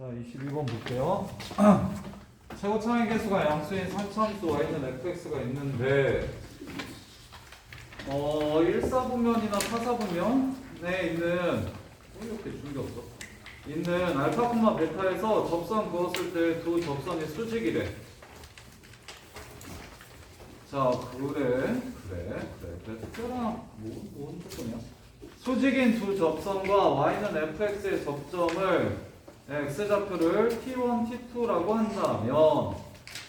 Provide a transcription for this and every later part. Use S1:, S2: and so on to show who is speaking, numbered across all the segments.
S1: 자, 22번 볼게요. 최고 차의 개수가 양수인 선참수 y는 fx가 있는데 어, 1사분면이나 4사분면에 있는 어, 이렇게 준 게 없어. 있는 알파, 베타에서 접선 그었을 때 두 접선이 수직이래. 자, 그래, 그래, 그래. 특별한 뭐, 뭔 조건이야? 수직인 두 접선과 y는 fx의 접점을 x좌표를 t1, t2라고 한다면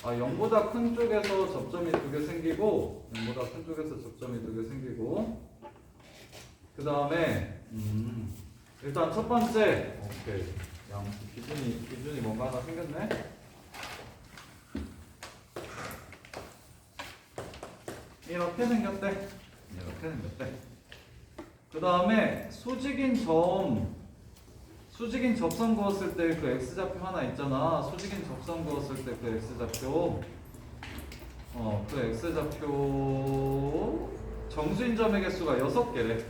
S1: 아, 0보다 큰 쪽에서 접점이 두 개 생기고 0보다 큰 쪽에서 접점이 두 개 생기고 그 다음에 음, 일단 첫 번째. 오케이. 양 기준이 기준이 뭔가 하나 생겼네. 이렇게 생겼대. 이렇게 생겼대. 그 다음에 수직인 점 수직인 접선 그었을 때 그 x좌표 하나 있잖아. 수직인 접선 그었을 때 그 x좌표. 어 그 x좌표 정수인 점의 개수가 6개래.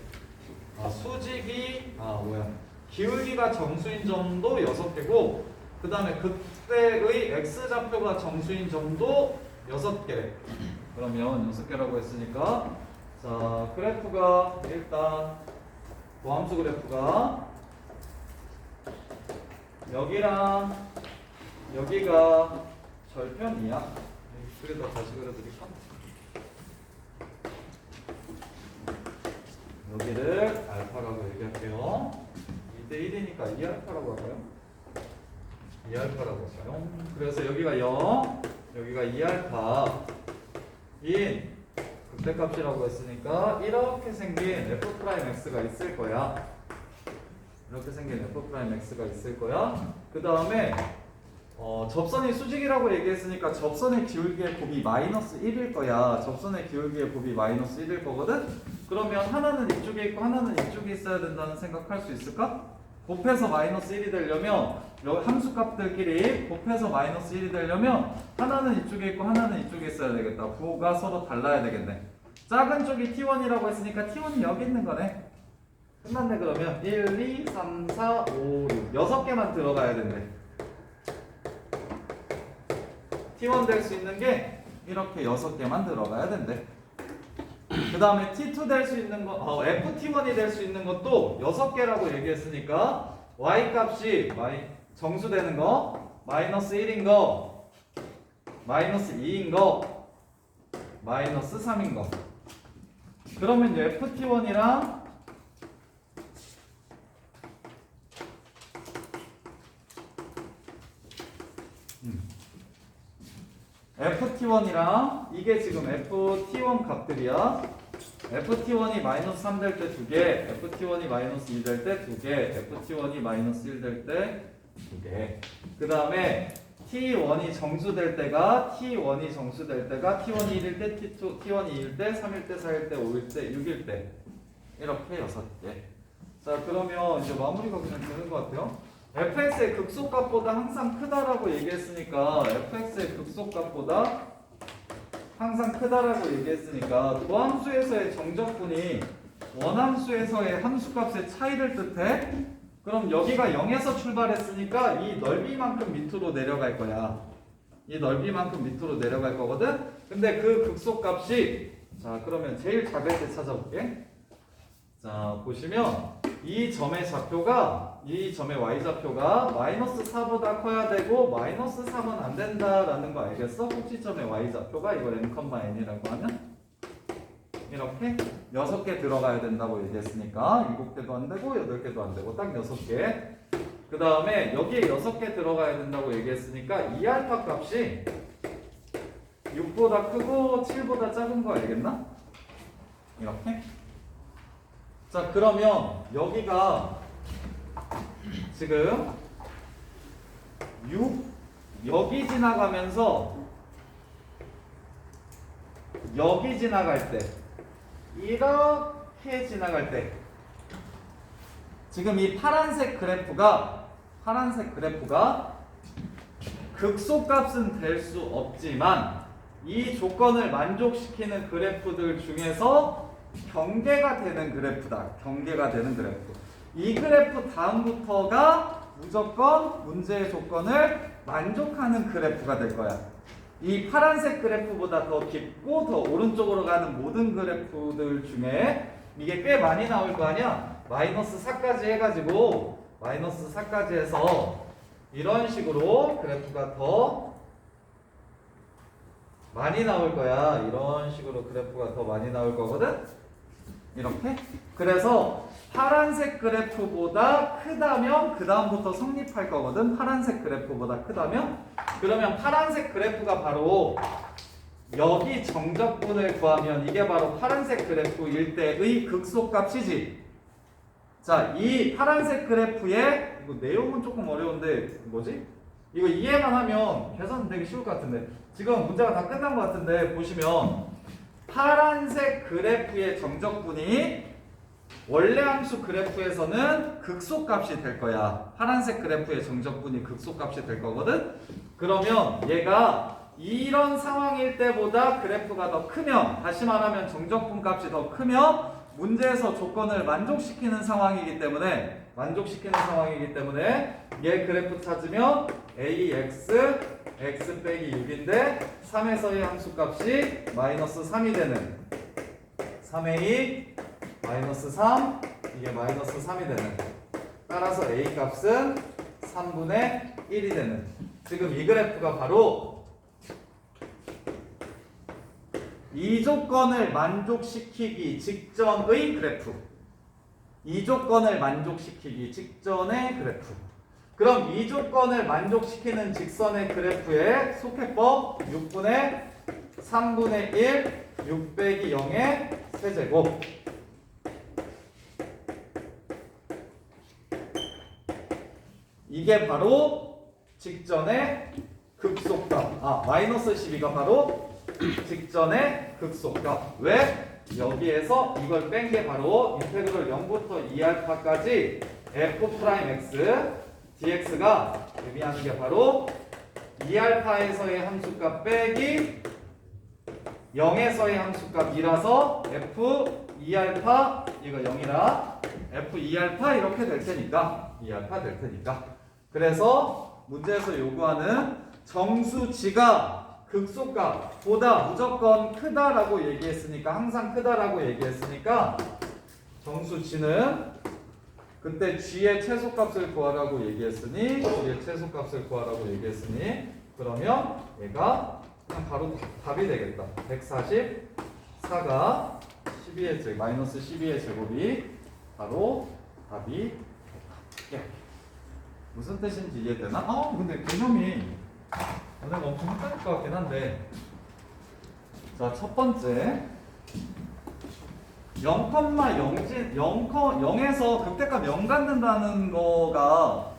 S1: 아. 수직이 아 뭐야. 기울기가 정수인 점도 6개고 그 다음에 그때의 x좌표가 정수인 점도 6개래 그러면 6개라고 했으니까 자 그래프가 일단 보함수 그래프가 여기랑 여기가 절편이야 그래도 다시 그려드릴까? 여기를 알파라고 얘기할게요 2대 1이니까 2알파라고 할까요? 2알파라고 할까요? 그래서 여기가 0 여기가 2알파 인 극대값이라고 했으니까 이렇게 생긴 f'x가 있을 거야 이렇게 생긴 f'x가 있을 거야 그 다음에 어, 접선이 수직이라고 얘기했으니까 접선의 기울기의 곱이 마이너스 1일 거야. 접선의 기울기의 곱이 마이너스 1일 거거든? 그러면 하나는 이쪽에 있고 하나는 이쪽에 있어야 된다는 생각할 수 있을까? 곱해서 마이너스 1이 되려면 함수값들끼리 곱해서 마이너스 1이 되려면 하나는 이쪽에 있고 하나는 이쪽에 있어야 되겠다. 부호가 서로 달라야 되겠네. 작은 쪽이 t1이라고 했으니까 t1이 여기 있는 거네 끝났네 그러면. 1, 2, 3, 4, 5, 6 6개만 들어가야 된대. T1 될 수 있는 게 이렇게 6개만 들어가야 된대. 그 다음에 T2 될 수 있는 거 어, FT1이 될 수 있는 것도 6개라고 얘기했으니까 Y 값이 마이, 정수되는 거 마이너스 1인 거 마이너스 2인 거 마이너스 3인 거. 그러면 이제 FT1이랑 FT1이랑 이게 지금 FT1 값들이야. FT1이 마이너스 3 될 때 두 개, FT1이 마이너스 2 될 때 두 개, FT1이 마이너스 1 될 때 두 개. 그 다음에 T1이 정수될 때가 T1이 정수될 때가 T1이 1일 때, T2, T1이 2일 때, 3일 때, 4일 때, 5일 때, 6일 때 이렇게 여섯 개. 자 그러면 이제 마무리가 그냥 되는 것 같아요. Fx의 극소값보다 항상 크다라고 얘기했으니까 fx의 극소값보다 항상 크다라고 얘기했으니까 도함수에서의 정적분이 원함수에서의 함수값의 차이를 뜻해? 그럼 여기가 0에서 출발했으니까 이 넓이만큼 밑으로 내려갈 거야. 이 넓이만큼 밑으로 내려갈 거거든? 근데 그 극소값이 자 그러면 제일 작을 때 찾아볼게. 자 보시면 이 점의 좌표가 이 점의 y-좌표가 마이너스 4보다 커야 되고 마이너스 3은 안 된다라는 거 알겠어? 꼭지점의 y-좌표가 이걸 n,n이라고 하면 이렇게 6개 들어가야 된다고 얘기했으니까 7개도 안 되고 8개도 안 되고 딱 6개 그 다음에 여기에 6개 들어가야 된다고 얘기했으니까 이 알파 값이 6보다 크고 7보다 작은 거 알겠나? 이렇게 자 그러면 여기가 지금 6 여기 지나가면서 여기 지나갈 때 이렇게 지나갈 때 지금 이 파란색 그래프가 파란색 그래프가 극소값은 될 수 없지만 이 조건을 만족시키는 그래프들 중에서 경계가 되는 그래프다. 경계가 되는 그래프. 이 그래프 다음부터가 무조건 문제의 조건을 만족하는 그래프가 될 거야. 이 파란색 그래프보다 더 깊고 더 오른쪽으로 가는 모든 그래프들 중에 이게 꽤 많이 나올 거 아니야? 마이너스 4까지 해가지고 마이너스 4까지 해서 이런 식으로 그래프가 더 많이 나올 거야. 이런 식으로 그래프가 더 많이 나올 거거든? 이렇게? 그래서 파란색 그래프보다 크다면 그 다음부터 성립할 거거든. 파란색 그래프보다 크다면 그러면 파란색 그래프가 바로 여기 정적분을 구하면 이게 바로 파란색 그래프일 때의 극소값이지. 자, 이 파란색 그래프의 이거 내용은 조금 어려운데 뭐지? 이거 이해만 하면 계산 되기 쉬울 것 같은데 지금 문제가 다 끝난 것 같은데 보시면 파란색 그래프의 정적분이 원래 함수 그래프에서는 극소값이 될 거야. 파란색 그래프의 정적분이 극소값이 될 거거든. 그러면 얘가 이런 상황일 때보다 그래프가 더 크면 다시 말하면 정적분 값이 더 크면 문제에서 조건을 만족시키는 상황이기 때문에 만족시키는 상황이기 때문에 얘 그래프 찾으면 ax x 빼기 6인데 3에서의 함수 값이 마이너스 3이 되는 3a 마이너스 3 이게 마이너스 3이 되는. 따라서 a 값은 3분의 1이 되는. 지금 이 그래프가 바로 이 조건을 만족시키기 직전의 그래프. 이 조건을 만족시키기 직전의 그래프 그럼 이 조건을 만족시키는 직선의 그래프의 속해법 6분의 3분의 1 6 빼기 0의 세제곱. 이게 바로 직전의 극속값. 아 마이너스 12가 바로 직전의 극속값. 왜? 여기에서 이걸 뺀 게 바로 인테그럴 0부터 2알파까지 f 프라임 x dx가 의미하는 게 바로 2알파에서의 함수값 빼기 0에서의 함수값이라서 f 2알파 이거 0이라 f 2알파 이렇게 될 테니까 2알파 될 테니까. 그래서 문제에서 요구하는 정수지가 극소값보다 무조건 크다라고 얘기했으니까 항상 크다라고 얘기했으니까 정수지는 그때 g의 최소값을 구하라고 얘기했으니 g의 최소값을 구하라고 얘기했으니 그러면 얘가 그냥 바로 답- 답이 되겠다 144가 12의 제곱 마이너스 12의 제곱이 바로 답이 예. 무슨 뜻인지 이해되나? 어 근데 개념이 오늘 엄청 헷갈릴 것 같긴 한데 자 첫 번째 0,0진 0, 0에서 극대값 0 갖는다는 거가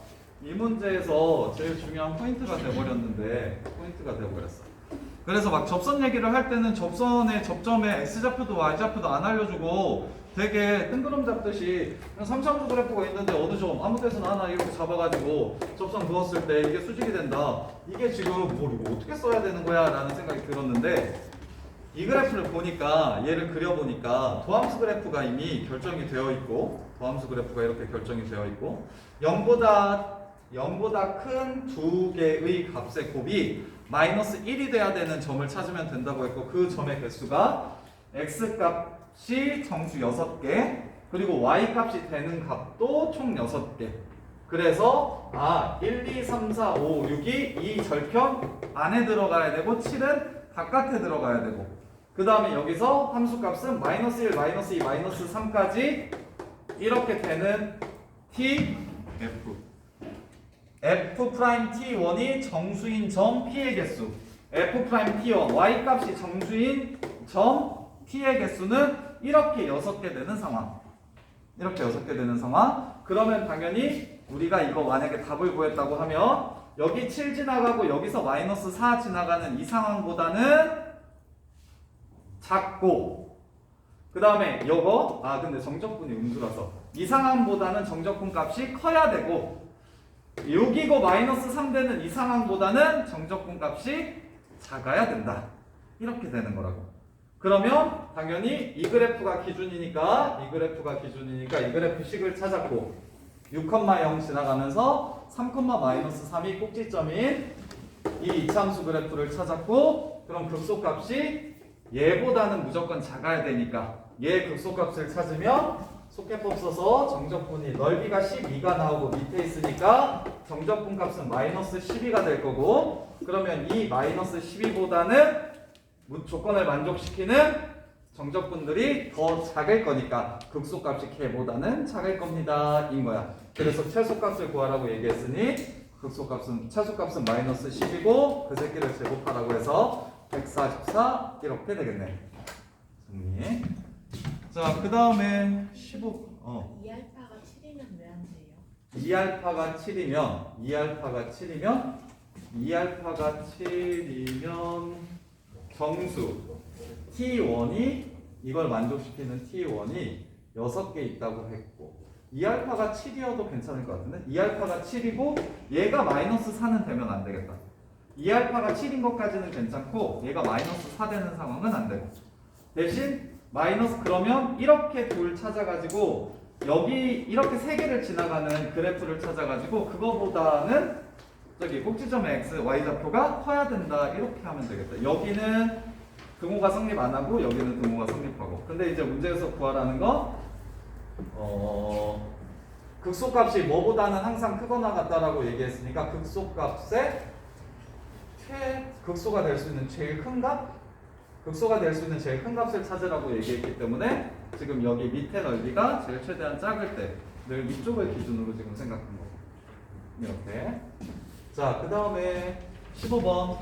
S1: 이 문제에서 제일 중요한 포인트가 돼버렸는데 포인트가 돼버렸어. 그래서 막 접선 얘기를 할 때는 접선의 접점에 x좌표도 y좌표도 안 알려주고 되게 뜬구름 잡듯이 삼삼수 그래프가 있는데 어느 점 아무 데서나 하나 이렇게 잡아가지고 접선 그었을 때 이게 수직이 된다. 이게 지금 뭘 이거 어떻게 써야 되는 거야 라는 생각이 들었는데 이 그래프를 보니까 얘를 그려보니까 도함수 그래프가 이미 결정이 되어 있고 도함수 그래프가 이렇게 결정이 되어 있고 0보다 0보다 큰 두 개의 값의 곱이 마이너스 1이 돼야 되는 점을 찾으면 된다고 했고 그 점의 개수가 x 값이 정수 6개 그리고 y 값이 되는 값도 총 6개. 그래서 아 1, 2, 3, 4, 5, 6이 이 절편 안에 들어가야 되고 7은 바깥에 들어가야 되고 그 다음에 여기서 함수값은 마이너스 1, 마이너스 2, 마이너스 3까지 이렇게 되는 t, f. F 프라임 t1이 정수인 점 p의 개수. F 프라임 t1 y 값이 정수인 점 t의 개수는 이렇게 6개 되는 상황. 이렇게 6개 되는 상황. 그러면 당연히 우리가 이거 만약에 답을 구했다고 하면 여기 7 지나가고 여기서 마이너스 4 지나가는 이 상황보다는 작고. 그 다음에 요거 아 근데 정적분이 음수라서. 이 상황보다는 정적분 값이 커야 되고 6이고 마이너스 3되는 이 상황보다는 정적분 값이 작아야 된다. 이렇게 되는 거라고. 그러면 당연히 이 그래프가 기준이니까 이 그래프가 기준이니까 이 그래프 식을 찾았고 6,0 지나가면서 3, 마이너스 3이 꼭지점인 이 이차함수 그래프를 찾았고 그럼 극소값이 얘보다는 무조건 작아야 되니까 얘 극소값을 찾으면 속계법 써서 정적분이 넓이가 12가 나오고 밑에 있으니까 정적분 값은 마이너스 12가 될 거고 그러면 이 마이너스 12보다는 조건을 만족시키는 정적분들이 더 작을 거니까 극소값이 걔보다는 작을 겁니다. 인 거야. 그래서 최소값을 구하라고 얘기했으니 극소값은 최소값은 마이너스 10이고 그 새끼를 제곱하라고 해서 144 이렇게 되겠네. 정리. 자 그 다음에 15 어.
S2: 2알파가 7이면 왜 안 돼요?
S1: 2알파가 7이면 2알파가 7이면 2알파가 7이면 정수. T1이 이걸 만족시키는 T1이 6개 있다고 했고 2알파가 7이어도 괜찮을 것 같은데? 2알파가 7이고 얘가 마이너스 4는 되면 안 되겠다 2알파가 7인 것까지는 괜찮고 얘가 마이너스 4 되는 상황은 안 되고 대신 마이너스 그러면 이렇게 둘 찾아가지고 여기 이렇게 세 개를 지나가는 그래프를 찾아가지고 그거보다는 저기 꼭지점 x y 좌표가 커야 된다 이렇게 하면 되겠다. 여기는 등호가 성립 안 하고 여기는 등호가 성립하고. 근데 이제 문제에서 구하라는 거 어, 극소값이 뭐보다는 항상 크거나 같다라고 얘기했으니까 극소값의 최 극소가 될 수 있는 제일 큰 값, 극소가 될 수 있는 제일 큰 값을 찾으라고 얘기했기 때문에 지금 여기 밑에 넓이가 제일 최대한 작을 때 늘 이쪽을 기준으로 지금 생각한 거. 이렇게. 자, 그 다음에 15번.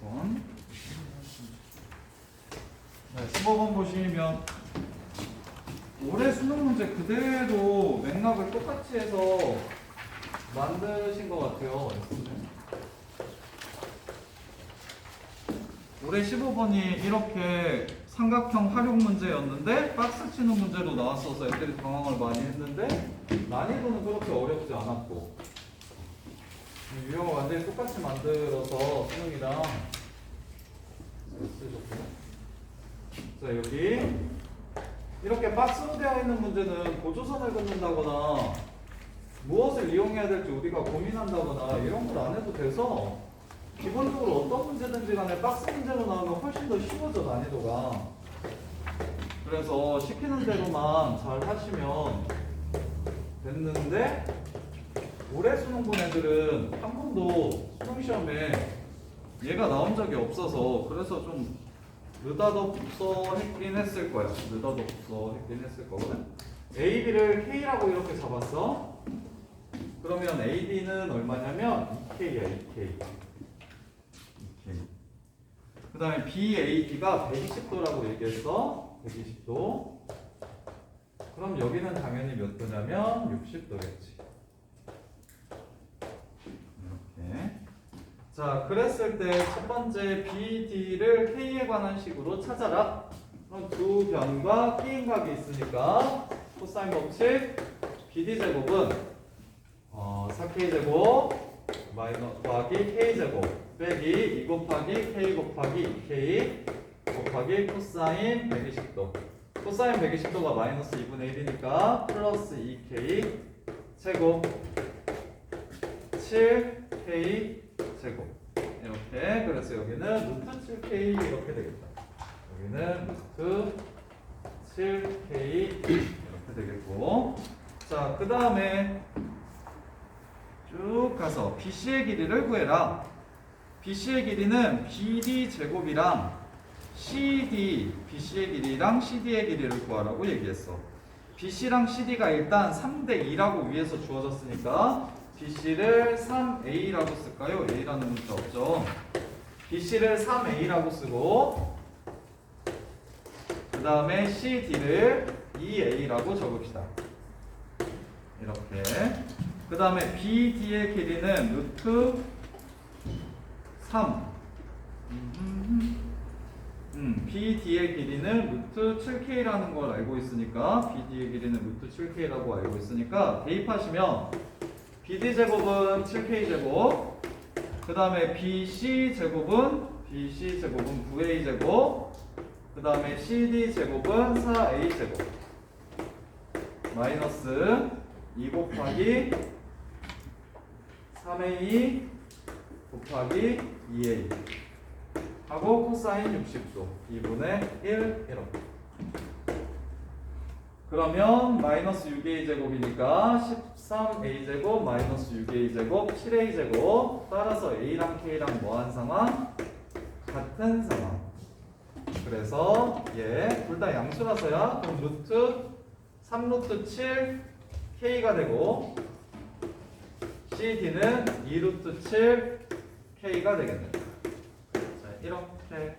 S1: 번. 네, 15번 보시면 올해 수능 문제 그대로 맥락을 똑같이 해서 만드신 것 같아요. 올해 15번이 이렇게 삼각형 활용 문제였는데 박스 치는 문제로 나왔어서 애들이 당황을 많이 했는데 난이도는 그렇게 어렵지 않았고. 유형을 완전히 똑같이 만들어서 수능이랑 자 여기. 이렇게 박스로 되어 있는 문제는 보조선을 긋는다거나 무엇을 이용해야 될지 우리가 고민한다거나 이런 걸 안 해도 돼서 기본적으로 어떤 문제든지 간에 박스 문제로 나오면 훨씬 더 쉬워져 난이도가 그래서 시키는 대로만 잘 하시면 됐는데 올해 수능 본 애들은 한 번도 수능 시험에 얘가 나온 적이 없어서 그래서 좀 느닷없어 했긴 했을 거야. 느닷없어 했긴 했을 거거든. A, B를 K라고 이렇게 잡았어. 그러면 A, B는 얼마냐면 2K야, 2K. 2K. 그 다음에 B, A, B가 120도라고 얘기했어. 120도. 그럼 여기는 당연히 몇 도냐면 60도겠지. 이렇게. 자, 그랬을 때 첫 번째 BD를 K에 관한 식으로 찾아라. 그럼 두 변과 K인각이 있으니까 코사인 법칙 BD 제곱은 어, 4K 제곱 마이너 곱하기 K 제곱 빼기 2 곱하기 K 곱하기 2K 곱하기 코사인 120도. 코사인 120도가 마이너스 2분의 1이니까 플러스 2K 제곱 7K 제곱. 이렇게 그래서 여기는 루트 7K 이렇게 되겠다. 여기는 루트 7K 이렇게 되겠고. 자 그 다음에 쭉 가서 BC의 길이를 구해라 BC의 길이는 BD 제곱이랑 CD BC의 길이랑 CD의 길이를 구하라고 얘기했어 BC랑 CD가 일단 3대 2라고 위에서 주어졌으니까 BC를 3A라고 쓸까요? A라는 문자 없죠. BC를 3A라고 쓰고 그 다음에 CD를 2A라고 적읍시다. 이렇게. 그 다음에 BD의 길이는 루트 3. 음, BD의 길이는 루트 7K라는 걸 알고 있으니까 BD의 길이는 루트 7K라고 알고 있으니까 대입하시면 BD 제곱은 7K 제곱 그 다음에 BC 제곱은 BC 제곱은 9A 제곱 그 다음에 CD 제곱은 4A 제곱 마이너스 2 곱하기 3A 곱하기 2A 하고 코사인 60도 2분의 1 이렇게 그러면 마이너스 6a 제곱이니까 13a 제곱 마이너스 6a 제곱 7a 제곱 따라서 a랑 k랑 뭐한 상황? 같은 상황. 그래서 얘둘 다 양수라서야 그럼 루트 3루트 7 k가 되고 cd는 2루트 7 k가 되겠네요 자 이렇게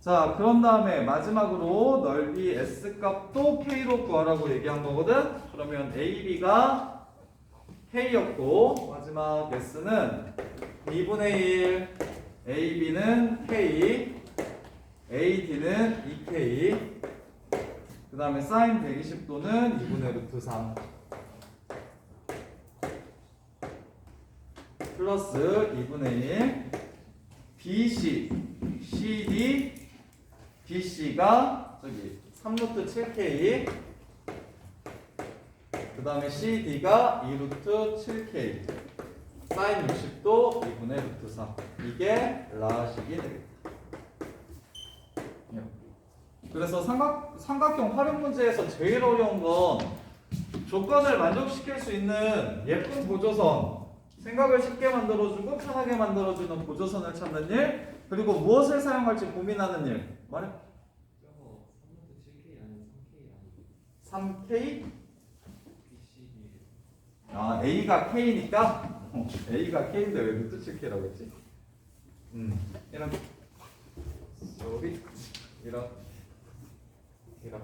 S1: 자, 그런 다음에 마지막으로 넓이 S 값도 K로 구하라고 얘기한 거거든? 그러면 AB가 K였고, 마지막 S는 2분의 1, AB는 K, AD는 2K, 그 다음에 사인 120도는 2분의 루트 3. 플러스 2분의 1, BC, CD, BC가 저기 3루트 7K 그 다음에 CD가 2루트 7K 사인 60도 2분의 루트 3 이게 라식이 되겠다 예. 그래서 삼각, 삼각형 활용 문제에서 제일 어려운 건 조건을 만족시킬 수 있는 예쁜 보조선 생각을 쉽게 만들어주고 편하게 만들어주는 보조선을 찾는 일 그리고 무엇을 사용할지 고민하는 일. 말해.
S3: 저거 3부터 7K 아니 3K
S1: 3K 아 A가 K니까? 어, A가 K인데 왜 루트 7K라고 했지? 음 이런 여기 이런. 이런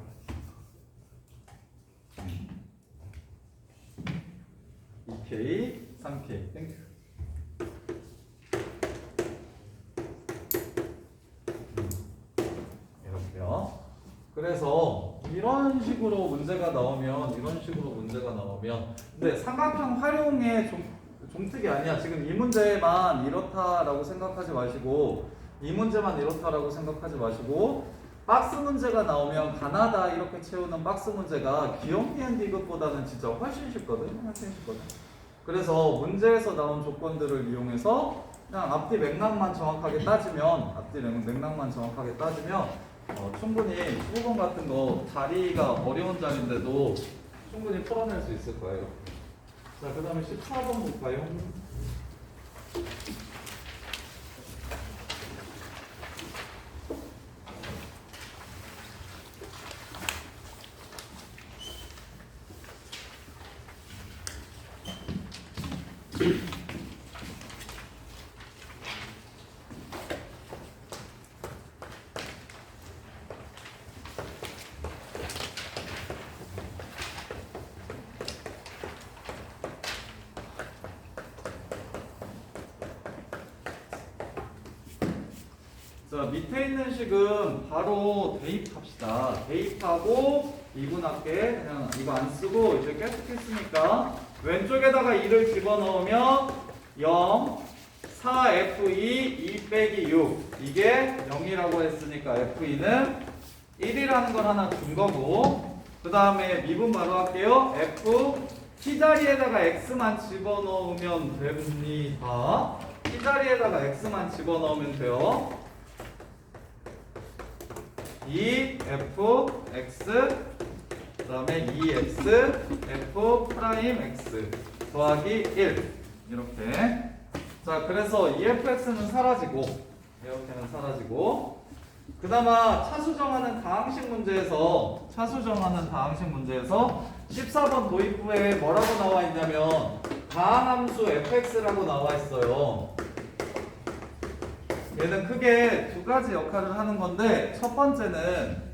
S1: 2K 3K 땡큐 이렇게요. 그래서 이런 식으로 문제가 나오면 이런 식으로 문제가 나오면 근데 삼각형 활용의 종, 종특이 아니야. 지금 이 문제만 이렇다라고 생각하지 마시고 이 문제만 이렇다라고 생각하지 마시고 박스 문제가 나오면 가나다 이렇게 채우는 박스 문제가 기억 피한 디귿보다는 진짜 훨씬 쉽거든. 훨씬 쉽거든. 그래서 문제에서 나온 조건들을 이용해서 그냥 앞뒤 맥락만 정확하게 따지면 앞뒤 맥- 맥락만 정확하게 따지면 어, 충분히 15번 같은 거 자리가 어려운 자리인데도 충분히 풀어낼 수 있을 거예요. 자, 그 다음에 14번 볼까요? 자, 밑에 있는 식은 바로 대입합시다. 대입하고 이분할게 그냥 이거 안 쓰고 이제 계속했으니까 왼쪽에다가 2를 집어넣으면 0, 4F2, 2 빼기 6 이게 0이라고 했으니까 F2는 1이라는 걸 하나 준 거고 그 다음에 미분 바로 할게요. F T자리에다가 X만 집어넣으면 됩니다. T자리에다가 X만 집어넣으면 돼요. 2 f x 그 다음에 2x f 프라임 x 더하기 1 이렇게. 자 그래서 2fx는 사라지고 이렇게는 사라지고. 그나마 차수 정하는 다항식 문제에서 차수 정하는 다항식 문제에서 14번 도입부에 뭐라고 나와 있냐면 다항함수 fx라고 나와 있어요 얘는 크게 두 가지 역할을 하는 건데 첫 번째는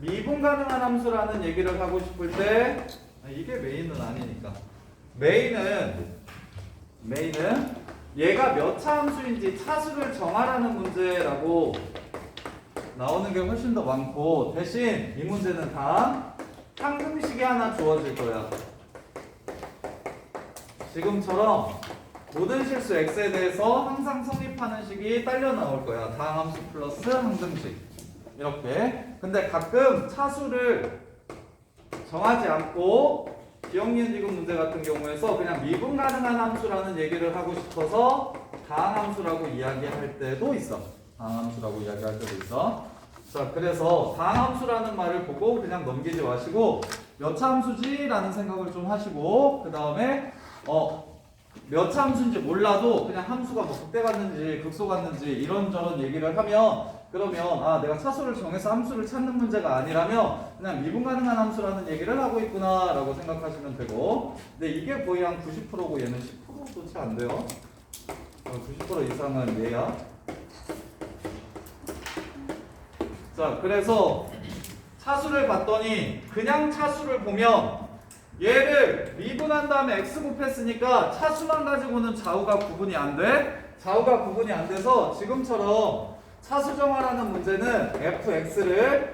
S1: 미분 가능한 함수라는 얘기를 하고 싶을 때 아, 이게 메인은 아니니까 메인은 메인은 얘가 몇 차 함수인지 차수를 정하라는 문제라고 나오는 게 훨씬 더 많고 대신 이 문제는 다 상등식이 하나 주어질 거야. 지금처럼 모든 실수 x에 대해서 항상 성립하는 식이 딸려 나올 거야. 다항함수 플러스 항등식. 이렇게. 근데 가끔 차수를 정하지 않고 기억니은 지금 문제 같은 경우에서 그냥 미분 가능한 함수라는 얘기를 하고 싶어서 다항함수라고 이야기할 때도 있어. 다항함수라고 이야기할 때도 있어. 자, 그래서 다항함수라는 말을 보고 그냥 넘기지 마시고 몇차 함수지라는 생각을 좀 하시고 그 다음에 어 몇차 함수인지 몰라도 그냥 함수가 뭐 극대 갔는지 극소 갔는지 이런저런 얘기를 하면 그러면 아 내가 차수를 정해서 함수를 찾는 문제가 아니라면 그냥 미분 가능한 함수라는 얘기를 하고 있구나라고 생각하시면 되고 근데 이게 거의 한 90%고 얘는 10%도 채 안 돼요. 어, 90% 이상은 얘야. 자 그래서 차수를 봤더니 그냥 차수를 보면 얘를 미분한 다음에 x 곱했으니까 차수만 가지고는 좌우가 구분이 안 돼. 좌우가 구분이 안 돼서 지금처럼 차수 정하라는 문제는 fx를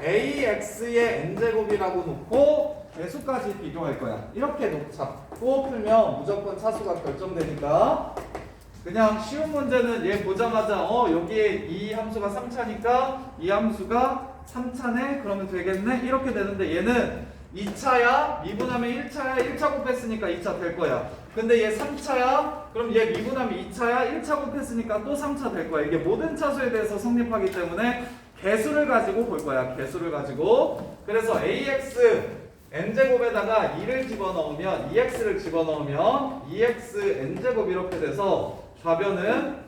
S1: ax의 n제곱이라고 놓고 배수까지 비교할 거야. 이렇게 놓 잡고 풀면 무조건 차수가 결정되니까 그냥 쉬운 문제는 얘 보자마자 어 여기에 이 함수가 3차니까 이 함수가 3차네 그러면 되겠네 이렇게 되는데 얘는 2차야 미분하면 1차야 1차 곱했으니까 2차 될 거야. 근데 얘 3차야? 그럼 얘 미분하면 2차야 1차 곱했으니까 또 3차 될 거야. 이게 모든 차수에 대해서 성립하기 때문에 개수를 가지고 볼 거야. 개수를 가지고. 그래서 ax n제곱에다가 2를 집어넣으면 2x를 집어넣으면 2x n제곱 이렇게 돼서 좌변은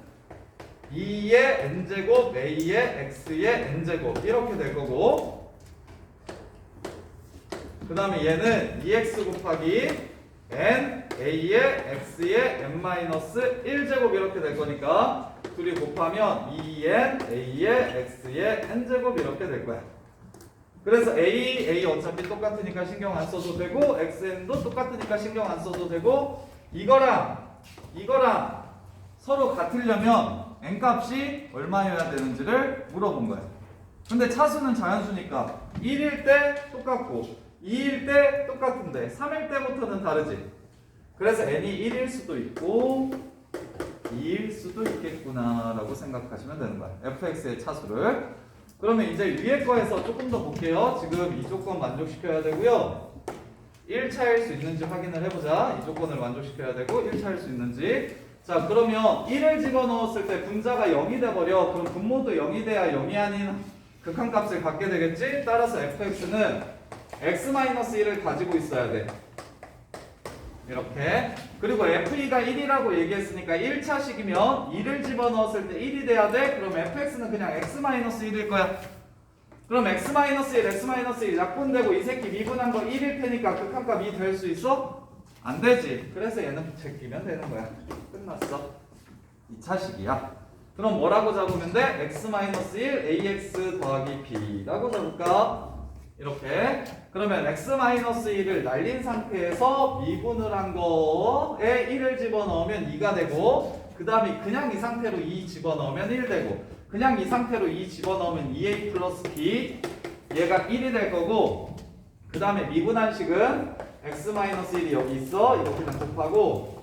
S1: 2의 n제곱 a의 x의 n제곱 이렇게 될 거고 그 다음에 얘는 2x 곱하기 n a의 x의 n-1제곱 이렇게 될 거니까 둘이 곱하면 2n a의 x의 n제곱 이렇게 될 거야 그래서 A, A 어차피 똑같으니까 신경 안 써도 되고 XN도 똑같으니까 신경 안 써도 되고 이거랑 이거랑 서로 같으려면 n 값이 얼마여야 되는지를 물어본 거야. 근데 차수는 자연수니까 1일 때 똑같고 2일 때 똑같은데 3일 때부터는 다르지. 그래서 n이 1일 수도 있고 2일 수도 있겠구나라고 생각하시면 되는 거야. fx의 차수를. 그러면 이제 위에 거에서 조금 더 볼게요. 지금 이 조건 만족시켜야 되고요. 1차일 수 있는지 확인을 해보자. 이 조건을 만족시켜야 되고 1차일 수 있는지. 자 그러면 1을 집어넣었을 때 분자가 0이 돼버려. 그럼 분모도 0이 돼야 0이 아닌 극한값을 갖게 되겠지? 따라서 fx는 x-1을 가지고 있어야 돼. 이렇게. 그리고 FE가 1이라고 얘기했으니까 1차식이면 2를 집어넣었을 때 1이 돼야 돼. 그럼 fx는 그냥 x-1일 거야. 그럼 x-1, x-1 약분되고 이 새끼 미분한 거 1일 테니까 극한값 2 될 수 있어? 안 되지. 그래서 얘는 제끼면 되는 거야. 끝났어. 2차식이야. 그럼 뭐라고 잡으면 돼? x-1 ax 더하기 b라고 잡을까? 이렇게. 그러면 x-1을 날린 상태에서 미분을 한 거에 1을 집어넣으면 2가 되고 그 다음에 그냥 이 상태로 2 집어넣으면 1 되고 그냥 이 상태로 2 집어넣으면 2a 플러스 b 얘가 1이 될 거고 그 다음에 미분한 식은 x-1이 여기 있어. 이렇게 곱하고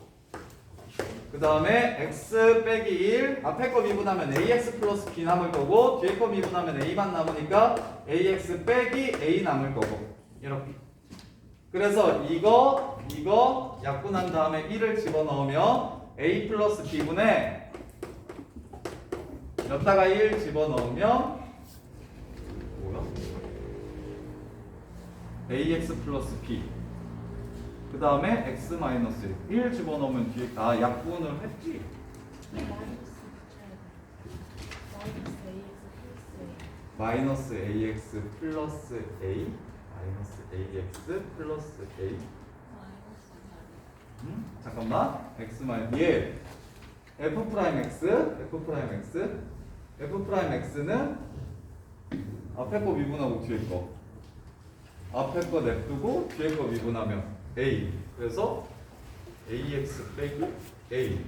S1: 그 다음에 x 빼기 1 앞에 거 미분하면 ax 플러스 b 남을 거고 뒤에 거 미분하면 a만 남으니까 ax 빼기 a 남을 거고. 이렇게. 그래서 이거 이거 약분한 다음에 1을 집어넣으면 a 플러스 b분에 여기다가 1 집어넣으면 뭐야? ax 플러스 b 그 다음에 x 마이너스 1 집어넣으면 뒤에 아 약분을 했지
S2: 마이너스 AX 플러스 A.
S1: 마이너스 ax 플러스 a 음? 잠깐만 x 마이너스 얘 f 프라임 x, f 프라임 x, f 프라임 x는 앞에 거 미분하고 뒤에 거. 앞에 거 냅두고 뒤에 거 미분하면 a. 그래서 ax 빼기 a.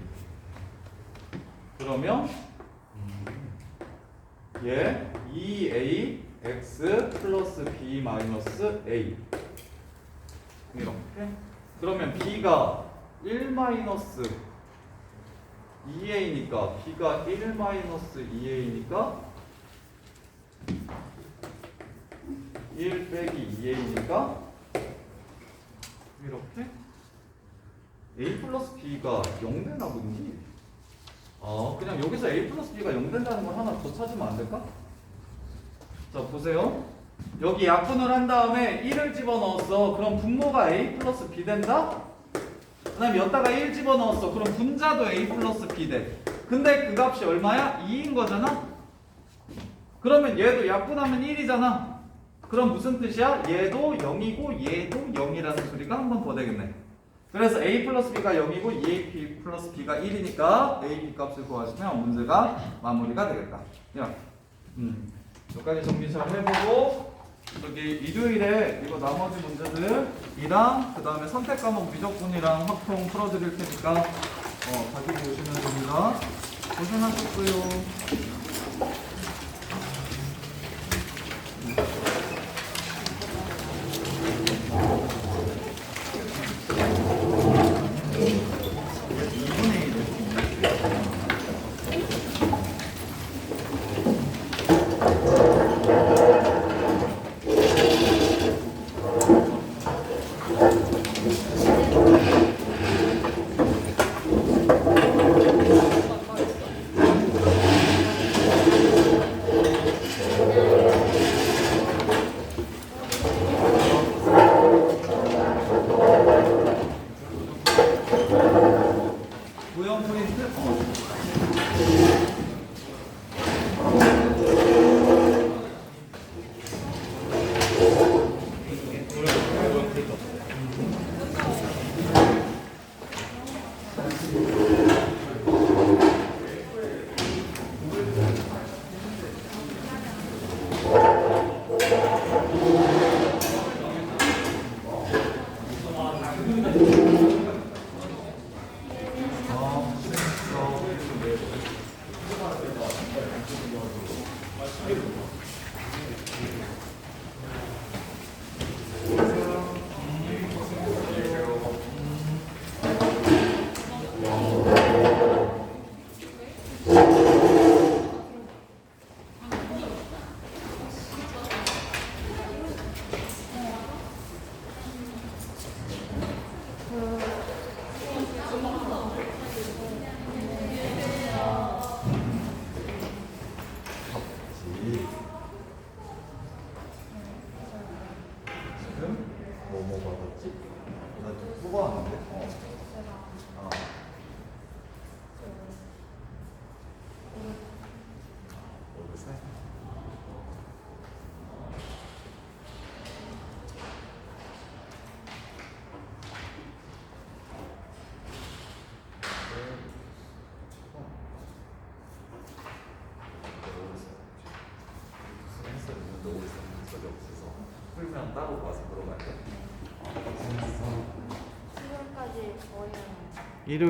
S1: 그러면 얘 2a x 플러스 b 마이너스 a 이렇게 그러면 b가 1 마이너스 2a니까 b가 1 마이너스 2a니까 1 빼기 2a니까 이렇게 a 플러스 b가 0 되나 보니 아 그냥 여기서 a 플러스 b가 0 된다는 걸 하나 더 찾으면 안 될까? 자 보세요 여기 약분을 한 다음에 1을 집어넣었어 그럼 분모가 a 플러스 b 된다? 그 다음에 여기다가 1 집어넣었어 그럼 분자도 a 플러스 b 돼 근데 그 값이 얼마야? 2인 거잖아? 그러면 얘도 약분하면 1이잖아 그럼 무슨 뜻이야? 얘도 0이고 얘도 0이라는 소리가 한 번 더 되겠네 그래서 a 플러스 b가 0이고 2a 플러스 b가 1이니까 a, b 값을 구하시면 문제가 마무리가 되겠다 야, 음, 여기까지 정리 잘 해보고 저기 일요일에 이거 나머지 문제들이랑 그 다음에 선택 과목 미적분이랑 확통 풀어드릴 테니까 어, 가지고 오시면 됩니다. 고생하셨고요.